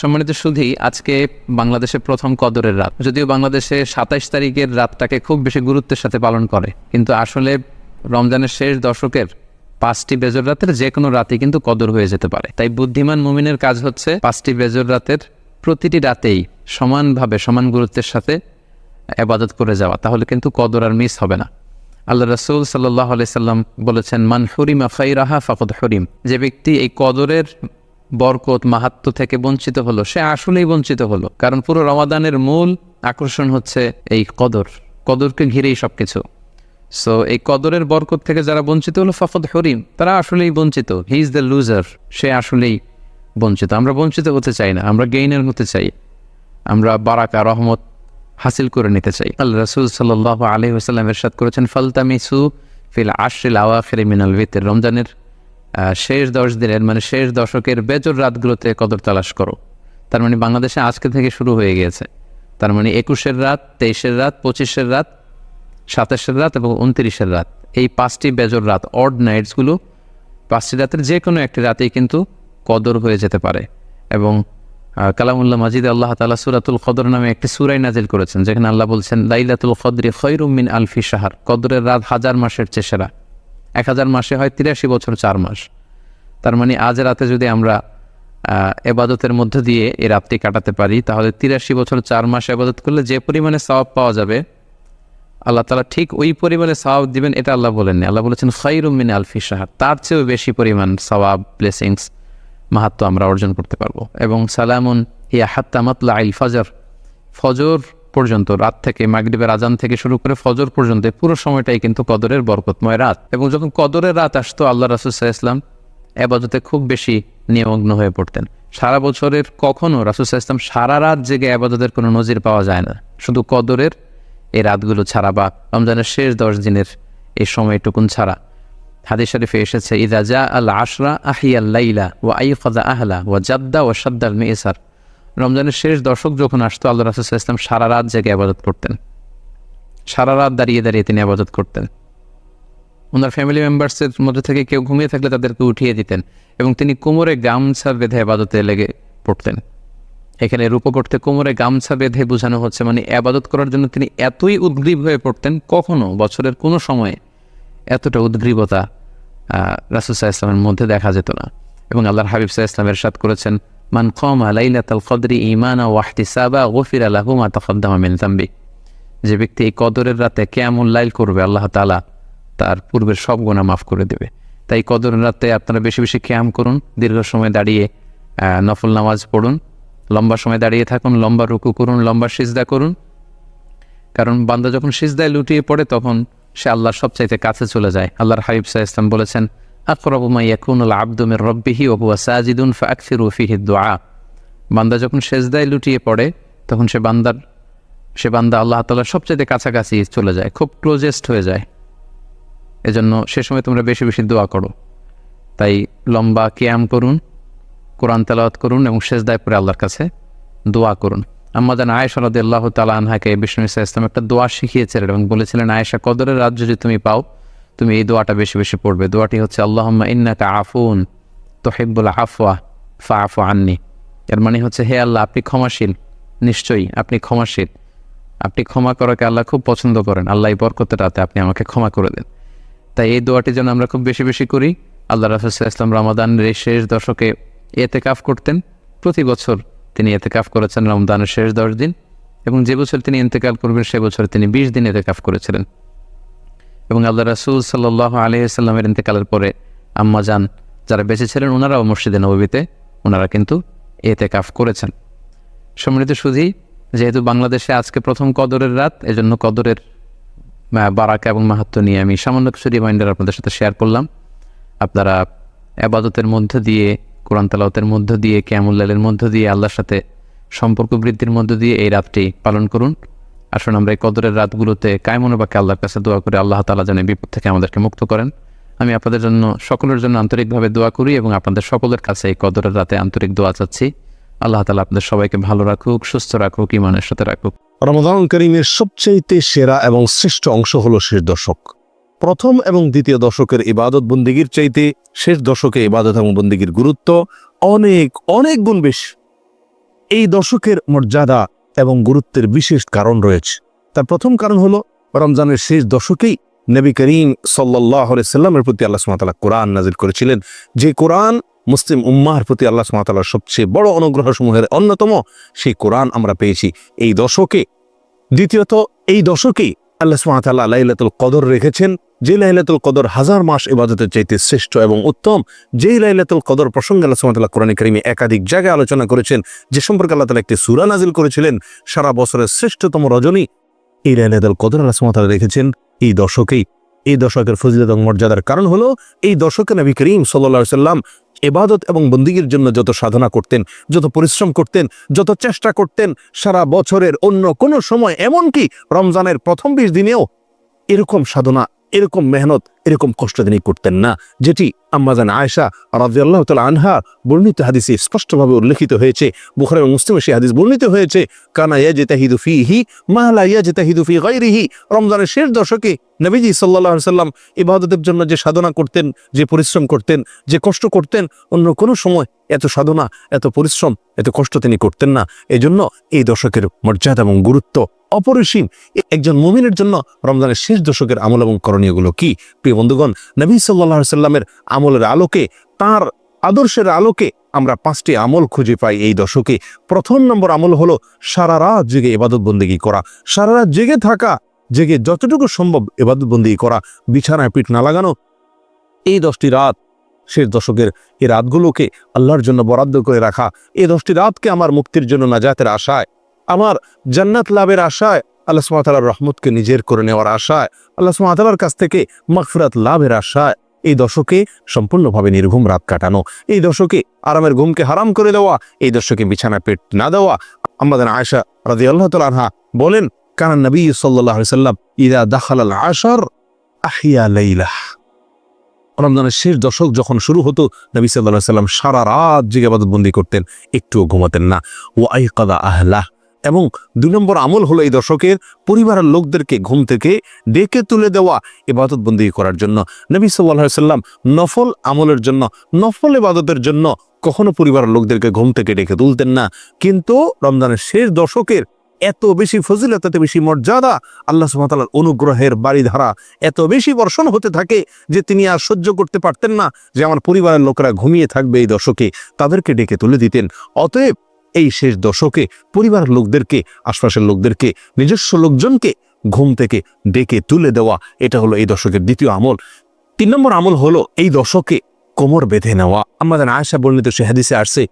সম্মানিত সুধী, আজকে বাংলাদেশে প্রথম কদরের রাত। যদিও বাংলাদেশে সাতাইশ তারিখের রাতটাকে খুব বেশি গুরুত্বের সাথে পালন করে, কিন্তু আসলে রমজানের শেষ দশকের পাঁচটি বেজর রাতের যে কোনো রাতে কিন্তু কদর হয়ে যেতে পারে। তাই বুদ্ধিমান মুমিনের কাজ হচ্ছে পাঁচটি বেজর রাতের প্রতিটি রাতেই সমানভাবে, সমান গুরুত্বের সাথে আবাদত করে যাওয়া, তাহলে কিন্তু কদর আর মিস হবে না। আল্লাহ রসুল সাল্লাহ সাল্লাম বলেছেন, মান হরিমা ফাইরাহা ফাকদ হরিম। যে ব্যক্তি এই কদরের বরকত, মাহাত্ম থেকে বঞ্চিত হলো। সে আসলেই বঞ্চিত হলো। কারণ পুরো রমাদানের মূল আকর্ষণ হচ্ছে এই কদর। কদরকে ঘিরেই সবকিছু। সো এই কদরের বরকত থেকে যারা বঞ্চিত হলো, ফাফদ হরিম তারা আসলেই বঞ্চিত। হি ইজ দ্য লুজার সে আসলেই বঞ্চিত। আমরা বঞ্চিত হতে চাই না। আমরা গেইনের হতে চাই। আমরা বারাকা, রহমত হাসিল করে নিতে চাই। আল্লাহ রসুল সাল্লাহ আলহি এরশাদ করেছেন, ফালতামিসু ফিল আশরিল আওয়াখির মিনাল ভিতের রমজানের শেষ দশ দিনের মানে শেষ দশকের বেজর রাতগুলোতে কদর তালাশ করো। তার মানে বাংলাদেশে আজকে থেকে শুরু হয়ে গিয়েছে। তার মানে একুশের রাত তেইশের রাত পঁচিশের রাত সাতাশের রাত এবং উনত্রিশের রাত। এই পাঁচটি বেজর রাত অড নাইটসগুলো পাঁচটি রাতের যে কোনো একটি রাতেই কিন্তু কদর হয়ে যেতে পারে। এবং আহ, কালামুল্লাহ মাজিদ আল্লাহ তালা সুরাতুল কদর নামে একটি সুরাই নাজিল করেছেন যেখানে আল্লাহ বলছেন লাইলাতুল কদরি খৈরুমিন আলফি সাহার কদরের রাত হাজার মাসের চেয়ে সেরা। এক হাজার মাসে হয় তিরাশি বছর চার মাস। তার মানে আজ রাতে যদি আমরা এবাদতের মধ্য দিয়ে এই রাতটি কাটাতে পারি, তাহলে তিরাশি বছর চার মাস এবাদত করলে যে পরিমাণে সওয়াব পাওয়া যাবে, আল্লাহ তালা ঠিক ওই পরিমাণে সওয়াব দিবেন, এটা আল্লাহ বলেননি। আল্লাহ বলেছেন খৈরুমিন আলফি সাহার তার চেয়েও বেশি পরিমাণ সওয়াব ব্লেসিংস মাহাত্ম আমরা অর্জন করতে পারব। এবং সালামুন ইয়া হাত্তামাতলা আইল ফজর ফজর পর্যন্ত, রাত থেকে মাগরিবের আজান থেকে শুরু করে ফজর পর্যন্ত পুরো সময়টাই কিন্তু কদরের বরকতময় রাত। এবং যখন কদরের রাত আসতো, আল্লাহ রাসুসাহ ইসলাম খুব বেশি নিমগ্ন হয়ে পড়তেন। সারা বছরের কখনো রাসুসাহ ইসলাম সারা রাত জেগে আবাদতের কোনো নজির পাওয়া যায় না। শুধু কদরের এই রাতগুলো ছাড়া বা রমজানের শেষ দশ দিনের এই সময়টুকুন ছাড়া। হাদিস শরীফে এসেছে, ইদা জা আল আশরা আহিয়াল লাইলা ও আইফাদা আহলা ও জাদ্দা ও সাদ্দাল মেসার রমজানের শেষ দশক যখন আসতো, আল্লাহ রাসুল ইসলাম সারা রাত জেগে আবাদত করতেন। সারা রাত দাঁড়িয়ে দাঁড়িয়ে তিনি আবাদত করতেন। ওনার ফ্যামিলি মেম্বার্সের মধ্যে থেকে কেউ ঘুমিয়ে থাকলে তাদেরকে উঠিয়ে দিতেন এবং তিনি কোমরে গামছা বেঁধে আবাদতে লেগে পড়তেন। এখানে রূপ করতে কোমরে গামছা বেঁধে বোঝানো হচ্ছে মানে আবাদত করার জন্য তিনি এতই উদ্গ্রীব হয়ে পড়তেন কখনো বছরের কোনো সময়ে এতটা উদ্গ্রীবতা রাসুসাহ ইসলামের মধ্যে দেখা যেত না। এবং আল্লাহর হাবিব সাহা ইসলামের সাথ করেছেন মান কম আলাইলাতাল কদরি ইমানা ওয়াহতি সাবা গফির আল্লাহ মা তকদ্দামা মিন জাম্বি যে ব্যক্তি এই কদরের রাতে কেমন লাইল করবে, আল্লাহ তালা তার পূর্বের সব গোনা মাফ করে দেবে। তাই কদরের রাতে আপনারা বেশি বেশি ক্যাম করুন, দীর্ঘ সময় দাঁড়িয়ে নফল নামাজ পড়ুন, লম্বা সময় দাঁড়িয়ে থাকুন, লম্বা রুকু করুন, লম্বা সিজদা করুন। কারণ বান্দা যখন সিজদায় লুটিয়ে পড়ে, তখন সে আল্লাহর সবচাইতে কাছে চলে যায়। আল্লাহর হাবিব সাহা ইসলাম বলেছেন আকরবুমা ইয়াকুনুল আব্দুমের রব্বিহি ওহুয়া সাজিদুন ফাকফিরু ফিহি দোয়া বান্দা যখন সেজদায় লুটিয়ে পড়ে, তখন সে বান্দার, সে বান্দা আল্লাহ তাল্লাহ সবচাইতে কাছাকাছি চলে যায়, খুব ক্লোজেস্ট হয়ে যায়। এজন্য সে সময় তোমরা বেশি বেশি দোয়া করো। তাই লম্বা কিয়াম করুন, কোরআন তেলাওয়াত করুন এবং শেষদায় পরে আল্লাহর কাছে দোয়া করুন। আম্মাদান আয়েশা রদি আল্লাহ তালা আনহাকে বিষ্ণু ইসা ইসলাম একটা দোয়া শিখিয়েছিলেন এবং বলেছিলেন, আয়েশা, কদরের রাজ্য যদি তুমি পাও তুমি এই দোয়াটা বেশি বেশি পড়বে। দোয়াটি হচ্ছে আল্লাহ ইন্নাকা আফুন তোহেব্বুল আফওয়া ফা আফু আননি। এর মানে হচ্ছে, হে আল্লাহ, আপনি ক্ষমাশীল। নিশ্চয়ই আপনি ক্ষমাশীল। আপনি ক্ষমা করাকে আল্লাহ খুব পছন্দ করেন। আল্লাহ বরকতের রাতে আপনি আমাকে ক্ষমা করে দেন। তাই এই দোয়াটি যেন আমরা খুব বেশি বেশি করি। আল্লাহ রাফুসাহ ইসলাম রমাদানের এই শেষ দশকে এতে কাফ করতেন। প্রতি বছর তিনি এতে কাফ করেছেন রমদানের শেষ দশ দিন। এবং যে বছর তিনি ইন্তেকাল করবেন, সে বছর তিনি বিশ দিন এতে কাফ করেছিলেন। এবং আল্লাহ রাসুল সাল্লাহ আলহিসাল্লামের ইন্তেকালের পরে আম্মা যান, যারা বেঁচে ছিলেন ওনারাও মসজিদে নবীতে ওনারা কিন্তু এতে কাফ করেছেন। সম্মানিত সুধী, যেহেতু বাংলাদেশে আজকে প্রথম কদরের রাত, এজন্য কদরের বারাকা এবং মাহাত্ম নিয়ে আমি সামান্য কিছু রিমাইন্ডার আপনাদের সাথে শেয়ার করলাম। আপনারা আবাদতের মধ্য দিয়ে, কোরআন তালাওতের মধ্য দিয়ে ক্যামুল্লালের মধ্য দিয়ে, আল্লাহর সাথে সম্পর্ক বৃদ্ধির মধ্য দিয়ে এই রাতটি পালন করুন। আসুন আমরা এই কদরের রাতগুলোতে কায়মনোবাকে আল্লাহর কাছে দোয়া করে, আল্লাহ তালা যেন বিপদ থেকে আমাদেরকে মুক্ত করেন। আমি আপনাদের জন্য, সকলের জন্য আন্তরিকভাবে দোয়া করি এবং আপনাদের সকলের কাছে এই কদরের রাতে আন্তরিক দোয়া চাচ্ছি। আল্লাহ তালা আপনাদের সবাইকে ভালো রাখুক, সুস্থ রাখুক ইমানের সাথে রাখুক। রমজান করিমের সবচাইতে সেরা এবং শ্রেষ্ঠ অংশ হলো শেষ দশক। প্রথম এবং দ্বিতীয় দশকের ইবাদত বন্দিগির চাইতে শেষ দশকে ইবাদত এবং বন্দিগির গুরুত্ব অনেক অনেক গুণ বেশি। এই দশকের মর্যাদা এবং গুরুত্বের বিশেষ কারণ রয়েছে। তার প্রথম কারণ হলো, রমজানের শেষ দশকেই নবী করিম সাল্লাহ সাল্লামের প্রতি আল্লাহ সুমাতালা কোরআন নাজির করেছিলেন। যে কোরআন মুসলিম উম্মাহর প্রতি আল্লাহ সুমাতালার সবচেয়ে বড় অনুগ্রহ সমূহের অন্যতম, সেই কোরআন আমরা পেয়েছি। এই দশকে, দ্বিতীয়ত, এই দশকেই আল্লাহ সুমাতাল্লাহ লাইলাতুল কদর রেখেছেন, যে লাইলাতুল কদর হাজার মাস ইবাদতের চাইতে শ্রেষ্ঠ এবং উত্তম, যেই লাইলাতুল কদর প্রসঙ্গে আল্লাহ সুমাতাল্লাহ কোরআন করিমে একাধিক জায়গায় আলোচনা করেছেন, যে সম্পর্কে আল্লাহ তালা একটি সুরা নাজিল করেছিলেন, সারা বছরের শ্রেষ্ঠতম রজনী, এই লাইলাতুল কদর আল্লাহ সুমাতাল্লাহ রেখেছেন এই দশকেই। এই দশকের ফজিলত মর্যাদার কারণ হলো, এই দশকে নবী করিম সাল্লা সাল্লাম এবাদত এবং বন্দিগির জন্য যত সাধনা করতেন, যত পরিশ্রম করতেন, যত চেষ্টা করতেন, সারা বছরের অন্য কোনো সময়, এমনকি রমজানের প্রথম বিশ দিনেও এরকম সাধনা এরকম মেহনত, এরকম কষ্ট তিনি করতেন না। যেটি আম্মাজান আয়েশা রাজিয়াল্লাহ তালা আনহা বর্ণিত হাদিসে স্পষ্টভাবে উল্লেখিত হয়েছে। বুখার এবং মুসলিমে সেই হাদিস বর্ণিত হয়েছে, কানা ইয়া জেতাহিদু ফি হি মাহলা ইয়া জেতাহিদু ফি গাইরিহি রমজানের শেষ দশকে নবীজি সাল্লাহ সাল্লাম ইবাদতের জন্য যে সাধনা করতেন, যে পরিশ্রম করতেন, যে কষ্ট করতেন, অন্য কোনো সময় এত সাধনা, এত পরিশ্রম, এত কষ্ট তিনি করতেন না। এজন্য এই দশকের মর্যাদা এবং গুরুত্ব অপরিসীম। একজন মুমিনের জন্য রমজানের শেষ দশকের আমল এবং করণীয়গুলো কি? প্রিয় বন্ধুগণ, নবী সাল্লাহ সাল্লামের আমলের আলোকে, তার আদর্শের আলোকে আমরা পাঁচটি আমল খুঁজে পাই এই দশকে। প্রথম নম্বর আমল হলো সারা রাত জেগে এবাদত বন্দিগি করা। সারা রাত জেগে থাকা, জেগে যতটুকু সম্ভব এবাদত বন্দিগি করা। বিছানায় পিঠ না লাগানো, এই দশটি রাত শেষ দশকের এই রাতগুলোকে আল্লাহর জন্য বরাদ্দ করে রাখা, এই দশটি রাতকে আমার মুক্তির জন্য নাজাতের আশায়, আমার জান্নাত লাভের আশায়, আল্লাহ সুমাতালার রহমতকে নিজের করে নেওয়ার আশায়, আল্লাহ সুমাতালার কাছ থেকে মাগফিরাত লাভের আশায় এই দশকে সম্পূর্ণভাবে নির্ঘুম রাত কাটানো, এই দশকে আরামের ঘুমকে হারাম করে দেওয়া, এই দশকে বিছানায় পেট না দেওয়া। আমাদের আয়সা রাজি আল্লাহ আনহা বলেন কারণ নবী সাল্লাহ সাল্লাম ইদা দাখাল আশার আহিয়া লাইলাহ। রমজানের শেষ দশক যখন শুরু হতো, নবী সাল্লাহ সাল্লাম সারা রাত জেগে বন্দি করতেন, একটুও ঘুমাতেন না। ও আই কাদা আহলাহ। এবং দুই নম্বর আমল হলো এই দশকের পরিবারের লোকদেরকে ঘুম থেকে ডেকে তুলে দেওয়া ইবাদত বন্দি করার জন্য। নবী সাল্লাহ সাল্লাম নফল আমলের জন্য, নফল ইবাদতের জন্য কখনো পরিবারের লোকদেরকে ঘুম থেকে ডেকে তুলতেন না। কিন্তু রমজানের শেষ দশকের এত বেশি ফজিলত এত বেশি মর্যাদা আল্লাহ সুমতালার অনুগ্রহের বাড়িধারা। এত বেশি বর্ষণ হতে থাকে যে তিনি আর সহ্য করতে পারতেন না যে আমার পরিবারের লোকেরা ঘুমিয়ে থাকবে এই দশকে। তাদেরকে ডেকে তুলে দিতেন। অতএব এই শেষ দশকে পরিবারের লোকদেরকে, আশপাশের লোকদেরকে, নিজস্ব লোকজনকে ঘুম থেকে ডেকে তুলে দেওয়া, এটা হলো এই দশকের দ্বিতীয় আমল। তিন নম্বর আমল হলো এই দশকে কোমর বেঁধে নেওয়া। আমাদের আয়সা বর্ণিত সে হাদিসে আসছে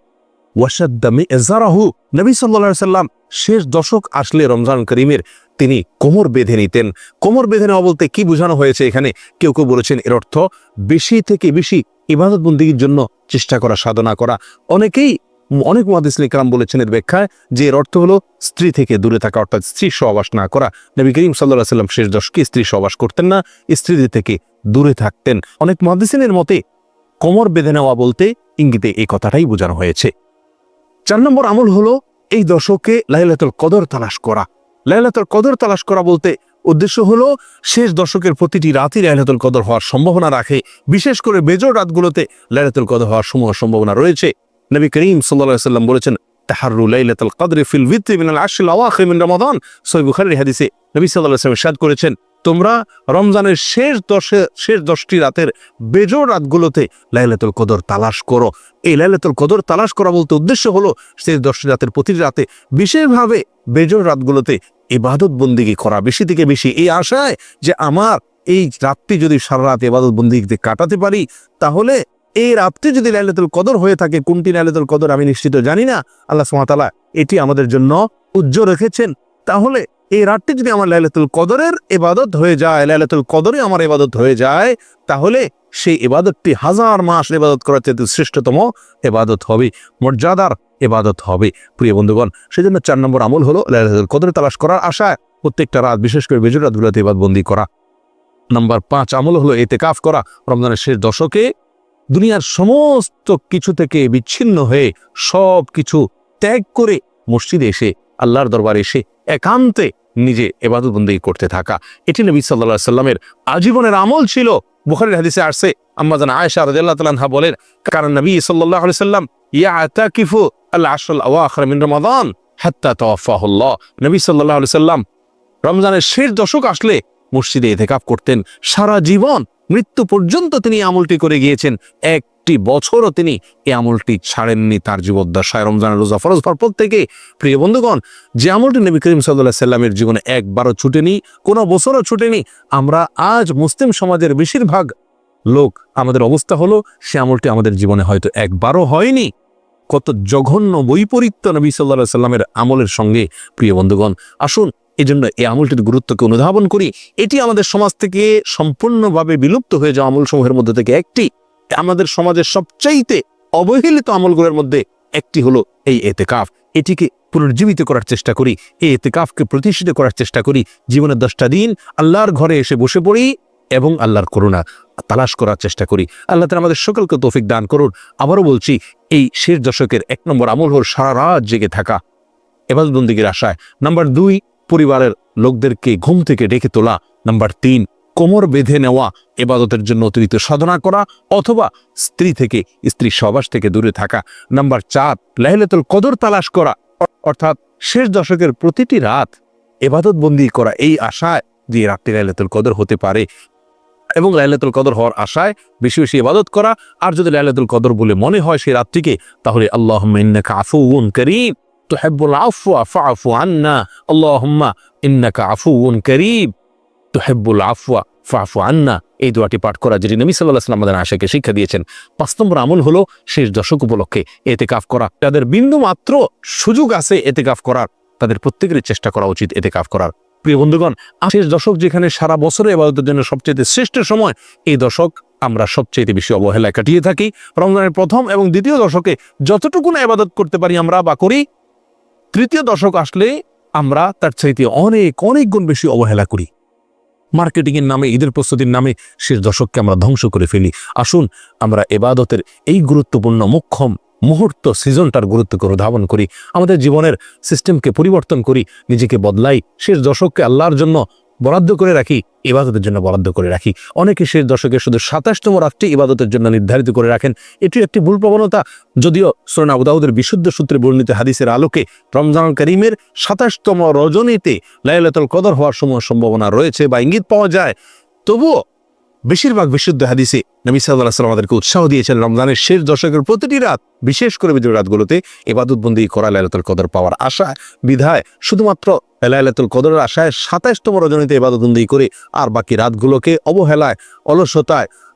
ওয়াসাদ্দামি এজারাহু নবী সাল্লা সাল্লাম শেষ দশক আসলে রমজান করিমের তিনি কোমর বেঁধে নিতেন। কোমর বেঁধে নেওয়া বলতে কি বোঝানো হয়েছে এখানে? কেউ কেউ বলেছেন এর অর্থ বেশি থেকে বেশি ইবাদত বন্দীর জন্য চেষ্টা করা, সাধনা করা। অনেকেই, অনেক মহাদিস ইকরাম বলেছেন এর ব্যাখ্যায় যে এর অর্থ হলো স্ত্রী থেকে দূরে থাকা, অর্থাৎ স্ত্রী সহবাস না করা। নবী করিম সাল্লাহ সাল্লাম শেষ দশকে স্ত্রী সহবাস করতেন না, স্ত্রীদের থেকে দূরে থাকতেন। অনেক মহাদিসিনের মতে কোমর বেঁধে নেওয়া বলতে ইঙ্গিতে এই কথাটাই বোঝানো হয়েছে। চার নম্বর আমল হলো এই দশকে লাইলাতুল কদর তালাশ করা। লাইলাতুল কদর তালাশ করা বলতে উদ্দেশ্য হলো শেষ দশকের প্রতিটি রাতই লাইলাতুল কদর হওয়ার সম্ভাবনা রাখে। বিশেষ করে বেজর রাতগুলোতে লাইলাতুল কদর হওয়ার সমূহ সম্ভাবনা রয়েছে। নবী করিম সাল্লাল্লাহু সাল্লাম বলেছেন তাহারু লাইলাতুল কদরে ফিল ভিত্তি মিনাল আশরিল আওয়াখির মিন রমাদান। সহিহ বুখারীর হাদিসে নবী সাল্লাল্লাহু আলাইহি ওয়াসাল্লাম করেছেন তোমরা রমজানের শেষ দশে, শেষ দশটি রাতের বেজোর রাতগুলোতে লাইলাতুল কদর তালাশ করো। এই লাইলাতুল কদর তালাশ করা বলতে উদ্দেশ্য হলো শেষ দশটি রাতের প্রতিটি রাতে বিশেষভাবে বেজোর রাতগুলোতে ইবাদত বন্দিগি করা। বেশি থেকে বেশি এই আশায় যে আমার এই রাতটি যদি সারা রাত ইবাদত বন্দিগিতে কাটাতে পারি, তাহলে এই রাতটি যদি লাইলাতুল কদর হয়ে থাকে, কোনটি লাইলাতুল কদর আমি নিশ্চিত জানি না। আল্লাহ সুমাতালা এটি আমাদের জন্য উজ্জ্বল রেখেছেন। তাহলে এই রাতটি যদি আমার লাইলাতুল কদরের এবাদত হয়ে যায়, লাইলাতুল কদরে আমার এবাদত হয়ে যায়, তাহলে সেই এবাদতটি হাজার মাস এবাদত করার চেয়ে শ্রেষ্ঠতম এবাদত হবে, মর্যাদার এবাদত হবে। প্রিয় বন্ধুগণ সেই জন্য চার নম্বর আমল হলো লাইলাতুল কদরে তালাশ করার আশায় প্রত্যেকটা রাত, বিশেষ করে বেজর রাতগুলোতে এবাদবন্দি করা। নাম্বার পাঁচ আমল হলো এতে কাফ করা, রমজানের শেষ দশকে দুনিয়ার সমস্ত কিছু থেকে বিচ্ছিন্ন হয়ে সব কিছু ত্যাগ করে মসজিদে এসে, আল্লাহর দরবারে এসে একান্তে নিজে এবাদতবন্দি করতে থাকা। এটি নবী সাল্লাহ সাল্লামের আজীবনের আমল ছিল। বুখারীর হাদিসে আসছে, আম্মা জান আয়েশা রাদিয়াল্লাহু বলেন কারণ নবী আলাইহি সাল্লাম মিন রমাদান হাত্তা নবী আলাইহি সাল্লাম রমজানের শেষ দশক আসলে মসজিদে এতেকাফ করতেন। সারা জীবন মৃত্যু পর্যন্ত তিনি আমলটি করে গিয়েছেন। একটি বছরও তিনি এই আমলটি ছাড়েননি তার জীবদ্দশায়। রমজানের রোজা ফরজ পর থেকে প্রিয় বন্ধুগণ, যে আমলটি নবী করিম সাল্লাহ সাল্লামের জীবনে একবারও ছুটেনি, কোনো বছরও ছুটেনি, আমরা আজ মুসলিম সমাজের বেশিরভাগ লোক আমাদের অবস্থা হলো, সে আমলটি আমাদের জীবনে হয়তো একবারও হয়নি। কত জঘন্য বৈপরীত্য নবী সাল্লাহ সাল্লামের আমলের সঙ্গে প্রিয় বন্ধুগণ, আসুন এই জন্য এই আমলটির গুরুত্বকে অনুধাবন করি। এটি আমাদের সমাজ থেকে সম্পূর্ণভাবে বিলুপ্ত হয়ে যাওয়া আমল সমূহের মধ্যে থেকে একটি। আমাদের সমাজের সবচাইতে অবহেলিত আমলগুলোর মধ্যে একটি হলো এই এতেকাফ। এটিকে পুনর্জীবিত করার চেষ্টা করি, এই এতেকাফকে প্রতিষ্ঠিত করার চেষ্টা করি। জীবনের দশটা দিন আল্লাহর ঘরে এসে বসে পড়ি এবং আল্লাহর করুণা তালাশ করার চেষ্টা করি। আল্লাহ তালা আমাদের সকলকে তৌফিক দান করুন। আবারও বলছি, এই শেষ দশকের এক নম্বর আমল হল সারা রাত জেগে থাকা। এবাদবন্দিগির আশায়। নাম্বার দুই, পরিবারের লোকদেরকে ঘুম থেকে ডেকে তোলা। নাম্বার তিন কোমর বেঁধে নেওয়া, এবাদতের জন্য অতিরিক্ত সাধনা করা অথবা স্ত্রী থেকে, স্ত্রী সবাস থেকে দূরে থাকা। নাম্বার চার, লাইলাতুল কদর তালাশ করা। অর্থাৎ শেষ দশকের প্রতিটি রাত এবাদত বন্দি করা। এই আশায় যে রাতটি লাইলাতুল কদর হতে পারে এবং লাইলাতুল কদর হওয়ার আশায় বেশি বেশি ইবাদত করা। আর যদি লাইলাতুল কদর বলে মনে হয় সেই রাতটিকে তাহলে আল্লাহ আফুউন করিম। তুহিব্বুল আফওয়া ফাআফু আন্না। আল্লাহুম্মা ইন্নাকা আফুউন করিম। তুহিব্বুল আফওয়া, ফাআফু আন্না। এই দোয়াটি পাঠ করা যেটি নবী সাল্লাল্লাহু আলাইহি ওয়াসাল্লাম আমাদের আশাকে শিক্ষা দিয়েছেন। পাঁচ নম্বর আমল হলো শেষ দশক উপলক্ষে এতে কাফ করা। যাদের বিন্দু মাত্র সুযোগ আছে এতে কাফ করার, তাদের প্রত্যেকেরই চেষ্টা করা উচিত এতে কাফ করার। প্রিয় বন্ধুগণ, শেষ দশক যেখানে সারা বছরে এবাদতের জন্য সবচেয়ে শ্রেষ্ঠ সময়, এই দশক আমরা সবচেয়ে বেশি অবহেলায় কাটিয়ে থাকি। রমজানের প্রথম এবং দ্বিতীয় দশকে যতটুকু এবাদত করতে পারি আমরা বা করি, তৃতীয় দশক আসলে আমরা তার চাইতে অনেক অনেক গুণ বেশি অবহেলা করি। মার্কেটিংয়ের নামে, ঈদের প্রস্তুতির নামে শেষ দশককে আমরা ধ্বংস করে ফেলি। আসুন, আমরা এবাদতের এই গুরুত্বপূর্ণ মুখ্যম মুহূর্ত সিজনটার গুরুত্বকে অনুধাবন করি। আমাদের জীবনের সিস্টেমকে পরিবর্তন করি, নিজেকে বদলাই। শেষ দশককে আল্লাহর জন্য বরাদ্দ করে রাখি, ইবাদতের জন্য বরাদ্দ করে রাখি। অনেকে শেষ দশকে শুধু সাতাশতম রাত্রি ইবাদতের জন্য নির্ধারিত করে রাখেন। এটি একটি ভুল প্রবণতা। যদিও সোনা উদাউদের বিশুদ্ধ সূত্রে বর্ণিত হাদিসের আলোকে রমজান করিমের সাতাশতম রজনীতে লাইলাতুল কদর হওয়ার সময় সম্ভাবনা রয়েছে বা ইঙ্গিত পাওয়া যায়। তবুও বেশিরভাগ বিশুদ্ধ হাদিসে নবী সাল্লাহ সাল্লাম আমাদেরকে উৎসাহ দিয়েছেন, রমজানের শেষ দশকের প্রতিটি রাত, বিশেষ করে বিজয় রাতগুলোতে এবাদতবন্দি করা লাইলাতুল কদর পাওয়ার আশা, বিধায় শুধুমাত্র লাইলাতুল কদরের আশায় সাতাইশতম রজনীতে এবাদতবন্দি করে, আর বাকি রাতগুলোকে অবহেলায়, অলসতায়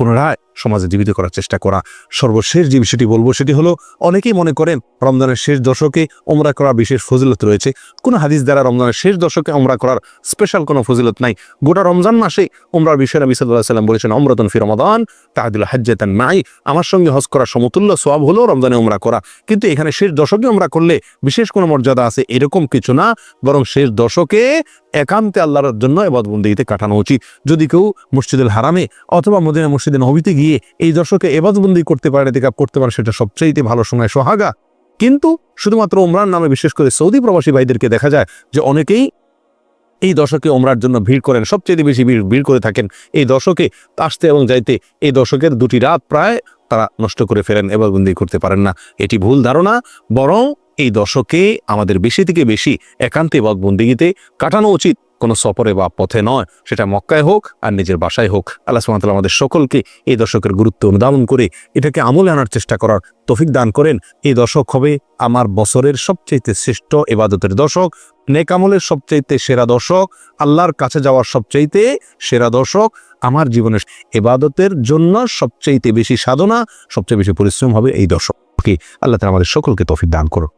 পুনরায় সমাজে জীবিত করার চেষ্টা করা। সর্বশেষ যে বিষয়টি বলব সেটি হলো, অনেকেই মনে করেন রমজানের শেষ দশকে ওমরা করা বিশেষ ফজিলত রয়েছে। কোনো হাদিস দ্বারা রমজানের শেষ দশকে ওমরা করার স্পেশাল কোনো ফজিলত নাই। গোটা রমজান মাসে ওমরার বিষয়ে নবী সাল্লাহ সাল্লাম বলেছেন অমরতন ফি রমাদান তাহাদুল হাজ্জাতান নাই আমার সঙ্গে হজ করা সমতুল্য সোয়াব হলো রমজানে ওমরা করা। কিন্তু এখানে শেষ দশকে ওমরা করলে বিশেষ কোনো মর্যাদা আছে, এরকম কিছু না। বরং শেষ দশকে একান্তে আল্লাহর জন্য এবাদবন্দিতে কাটানো উচিত। যদি কেউ মসজিদুল হারামে অথবা মদিনা মসজিদে নবীতে গিয়ে এই দশকে এবাদবন্দি করতে পারে এতেকাপ করতে পারে, সেটা সবচেয়ে ভালো সময় সোহাগা। কিন্তু শুধুমাত্র ওমরান নামে বিশেষ করে সৌদি প্রবাসী ভাইদেরকে দেখা যায় যে অনেকেই এই দশকে ওমরার জন্য ভিড় করেন সবচেয়ে বেশি ভিড় ভিড় করে থাকেন। এই দশকে আসতে এবং যাইতে এই দশকের দুটি রাত প্রায় তারা নষ্ট করে ফেলেন এবারবন্দি করতে পারেন না। এটি ভুল ধারণা, বরং এই দশকে আমাদের বেশি থেকে বেশি একান্তে বন্দিগিতে কাটানো উচিত। কোনো সফরে বা পথে নয়। সেটা মক্কায় হোক আর নিজের বাসায় হোক। আল্লাহ সুবহানাহু আমাদের সকলকে এই দশকের গুরুত্ব অনুধাবন করে এটাকে আমলে আনার চেষ্টা করার তফিক দান করেন। এই দশক হবে আমার বছরের সবচাইতে শ্রেষ্ঠ এবাদতের দশক নেকামলের সবচাইতে সেরা দশক, আল্লাহর কাছে যাওয়ার সবচাইতে সেরা দশক, আমার জীবনের এবাদতের জন্য সবচাইতে বেশি সাধনা, সবচেয়ে বেশি পরিশ্রম হবে এই দশক। আল্লাহ তাআলা আমাদের সকলকে তফিক দান করো